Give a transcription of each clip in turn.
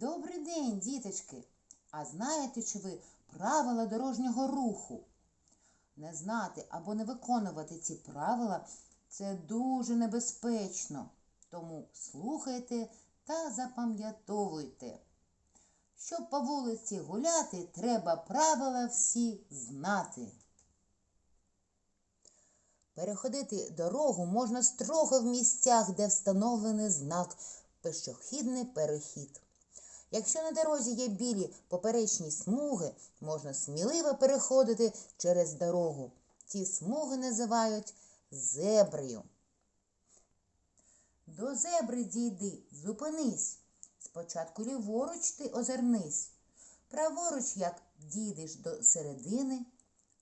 Добрий день, діточки! А знаєте, чи ви правила дорожнього руху? Не знати або не виконувати ці правила це дуже небезпечно. Тому слухайте та запам'ятовуйте. Щоб по вулиці гуляти, треба правила всі знати. Переходити дорогу можна строго в місцях, де встановлений знак пішохідний перехід. Якщо на дорозі є білі поперечні смуги, можна сміливо переходити через дорогу. Ці смуги називають зеброю. До зебри дійди, зупинись. Спочатку ліворуч ти озирнись. Праворуч, як дійдеш до середини,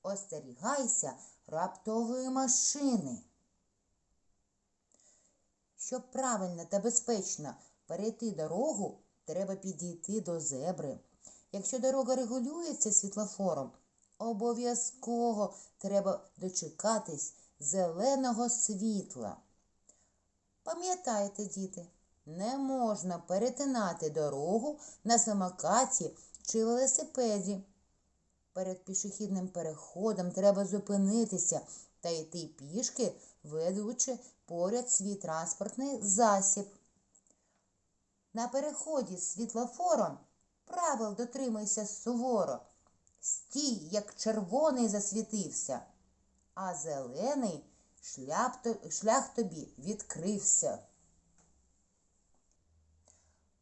остерігайся раптової машини. Щоб правильно та безпечно перейти дорогу, треба підійти до зебри. Якщо дорога регулюється світлофором, обов'язково треба дочекатись зеленого світла. Пам'ятайте, діти, не можна перетинати дорогу на самокаті чи велосипеді. Перед пішохідним переходом треба зупинитися та йти пішки, ведучи поряд свій транспортний засіб. На переході з світлофором правил дотримуйся суворо. Стій, як червоний засвітився, а зелений шлях, то- шлях тобі відкрився.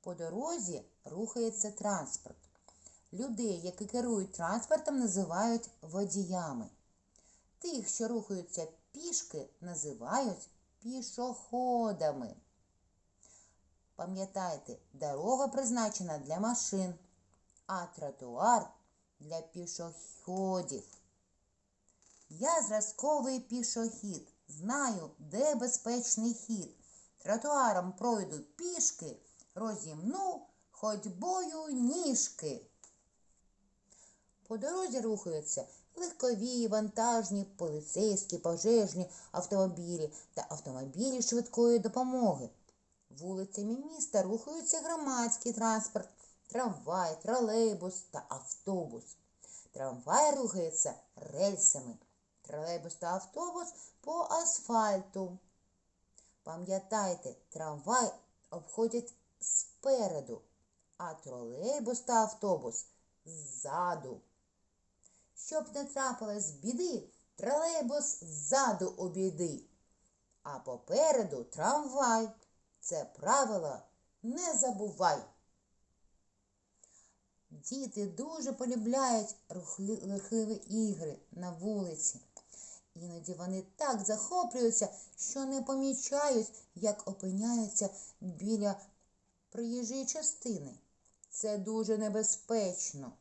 По дорозі рухається транспорт. Людей, які керують транспортом, називають водіями. Тих, що рухаються пішки, називають пішоходами. Пам'ятайте, дорога призначена для машин, а тротуар для пішоходів. Я зразковий пішохід. Знаю, де безпечний хід. Тротуаром пройду пішки, розімну ходьбою ніжки. По дорозі рухаються легкові, вантажні, поліцейські, пожежні автомобілі та автомобілі швидкої допомоги. Вулицями міста рухаються громадський транспорт, трамвай, тролейбус та автобус. Трамвай рухається рельсами, тролейбус та автобус по асфальту. Пам'ятайте, трамвай обходять спереду, а тролейбус та автобус ззаду. Щоб не трапилось біди, тролейбус ззаду обійди, а попереду трамвай. Це правило не забувай. Діти дуже полюбляють рухливі ігри на вулиці. Іноді вони так захоплюються, що не помічають, як опиняються біля проїжджої частини. Це дуже небезпечно.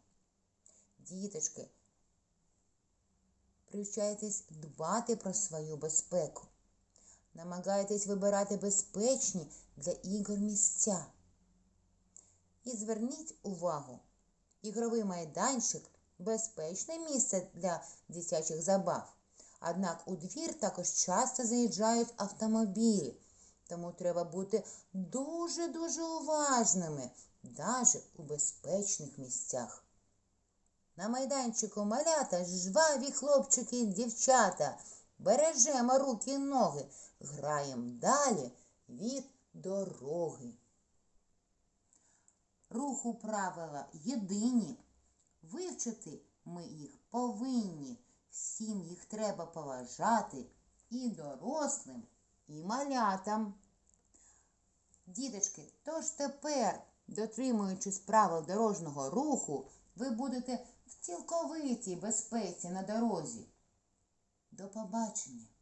Діточки, привчайтесь дбати про свою безпеку. Намагайтесь вибирати безпечні для ігор місця. І зверніть увагу, ігровий майданчик безпечне місце для дитячих забав. Однак у двір також часто заїжджають автомобілі, тому треба бути дуже-дуже уважними, навіть у безпечних місцях. На майданчику малята жваві хлопчики і дівчата. Бережемо руки ноги, граєм далі від дороги. Руху правила єдині. Вивчити ми їх повинні. Всім їх треба поважати і дорослим, і малятам. Діточки, тож тепер, дотримуючись правил дорожнього руху, ви будете в цілковитій безпеці на дорозі. До побачення!